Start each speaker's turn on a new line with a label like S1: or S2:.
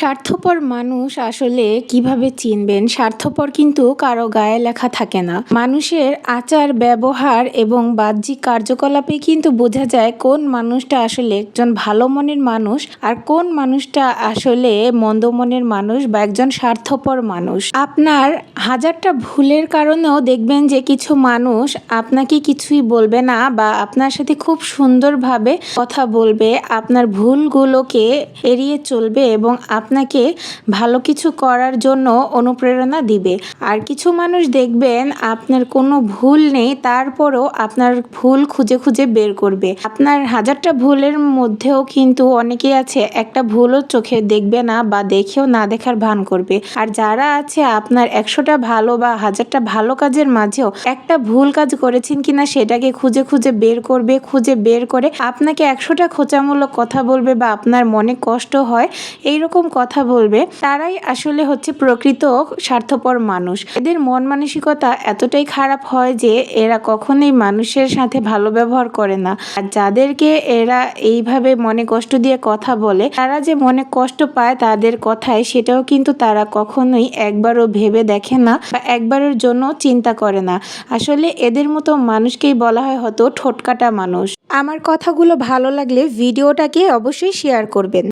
S1: স্বার্থপর মানুষ আসলে কীভাবে চিনবেন? স্বার্থপর কিন্তু কারও গায়ে লেখা থাকে না। মানুষের আচার, ব্যবহার এবং বাহ্যিক কার্যকলাপে কিন্তু বোঝা যায় কোন মানুষটা আসলে একজন ভালো মনের মানুষ আর কোন মানুষটা আসলে মন্দ মনের মানুষ বা একজন স্বার্থপর মানুষ। আপনার হাজারটা ভুলের কারণেও দেখবেন যে কিছু মানুষ আপনাকে কিছুই বলবে না বা আপনার সাথে খুব সুন্দরভাবে কথা বলবে। আপনার ভুলগুলোকে এড়িয়ে চলবে এবং আপনাকে ভালো কিছু করার জন্য অনুপ্রেরণা দিবে। আর কিছু মানুষ দেখবেন আপনার কোনো ভুল নেই, তারপরও আপনার ভুল খুঁজে খুঁজে বের করবে। আপনার হাজারটা ভুলের মধ্যেও কিন্তু অনেকেই আছে, একটা ভুলও চোখে দেখবে না বা দেখেও না দেখার ভান করবে। আর যারা আছে আপনার একশোটা ভালো বা হাজারটা ভালো কাজের মাঝেও একটা ভুল কাজ করেছেন কিনা সেটাকে খুঁজে খুঁজে বের করবে, খুঁজে বের করে আপনাকে একশোটা খোঁচামূলক কথা বলবে বা আপনার মনে কষ্ট হয়, এইরকম কথা বলবে, তারাই আসলে হচ্ছে প্রকৃত স্বার্থপর মানুষ। এদের মন মানসিকতা এতটাই খারাপ হয় যে এরা কখনোই মানুষের সাথে ভালো ব্যবহার করে না। আর যাদেরকে এরা এইভাবে মনে কষ্ট দিয়ে কথা বলে, তারা যে মনে কষ্ট পায় তাদের কথায়, সেটাও কিন্তু তারা কখনোই একবারও ভেবে দেখে না বা একবারের জন্য চিন্তা করে না। আসলে এদের মতো মানুষকেই বলা হয় হয়তো ঠোটকাটা মানুষ। আমার কথাগুলো ভালো লাগলে ভিডিওটাকে অবশ্যই শেয়ার করবেন।